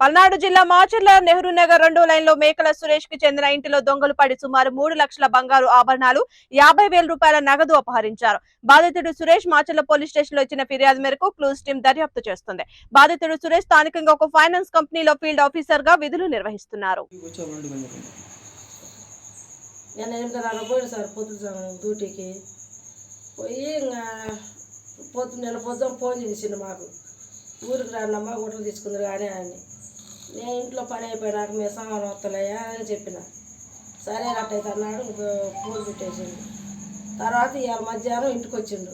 పల్నాడు జిల్లా మాచర్ల నెహ్రూ నగర్ రెండో లైన్లో మేకల సురేష్కి చెందిన ఇంటిలో దొంగలు పడి సుమారు మూడు లక్షల బంగారు ఆభరణాలు యాభై వేల రూపాయల నగదు అపహరించారు. బాధితుడు సురేష్ మాచర్ల పోలీస్ స్టేషన్లో ఇచ్చిన ఫిర్యాదు మేరకు క్లూస్ టీం దర్యాప్తు చేస్తుంది. బాధితుడు సురేష్ స్థానికంగా ఒక ఫైనాన్స్ కంపెనీలో ఫీల్డ్ ఆఫీసర్గా విధులు నిర్వహిస్తున్నారు. పోయి పొద్దు పొద్దున ఫోన్ చేసిండు మాకు. ఊరికి రాండమ్మా గుట్టలు తీసుకుందరు కానీ అని. నేను ఇంట్లో పని అయిపోయినాక మీ సామాన్ వస్తలేయా అని చెప్పిన. సరే అట్టయితే అన్నాడు ఇంకో ఫోన్ పెట్టేసిండు. తర్వాత ఇవాళ మధ్యాహ్నం ఇంటికి వచ్చిండు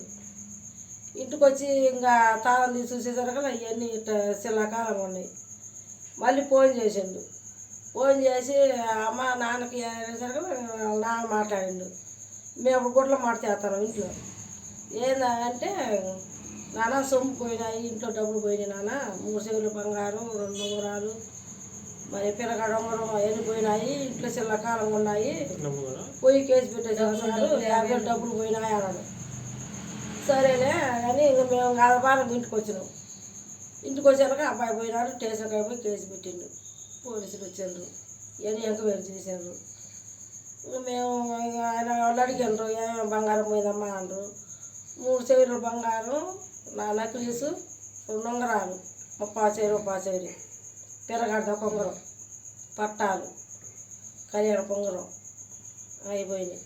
ఇంటికి వచ్చి ఇంకా తాళం తీసి చూసేసరికి అవన్నీ ఇట్లా శిలాకాలం ఉన్నాయి. మళ్ళీ ఫోన్ చేసిండు. ఫోన్ చేసి అమ్మ నాన్నకి అనేసరికి వాళ్ళ నాన్న మాట్లాడిండు. మేము గుడ్ల మాట చేస్తాను ఇంట్లో. ఏందంటే నాన్న సొమ్ము పోయినాయి ఇంట్లో డబ్బులు పోయినాయి నాన్న మూడు చెవులు బంగారం రెండు ఉంగరాలు మరి పిల్లగాడ ఉంగరం అవన్నీ పోయినాయి ఇంట్లో చిల్ల కాలం ఉన్నాయి. పోయి కేసు పెట్టేసి అంటున్నారు యాభై డబ్బులు పోయినాయి అన్నాడు. సరేలే అని ఇంక మేము ఆడవారం ఇంటికి వచ్చినాం. ఇంటికి వచ్చాక అబ్బాయి పోయినాడు స్టేషన్కి పోయి కేసు పెట్టిండు. పోలీసులు వచ్చారు ఇవన్నీ ఎంక్వైరీ చేశారు ఇంక మేము ఆయన వాళ్ళు అడిగారు ఏమేమి బంగారం పోయిందమ్మా అన్నారు మూడు చెవులు బంగారం నెక్లెస్ రెండు ఉంగరాలు ముప్పా చెరు ముప్పా చెరి పిల్లగాడిద పొంగరం పట్టాలు. కళ్యాణ పొంగరం అయిపోయినాయి.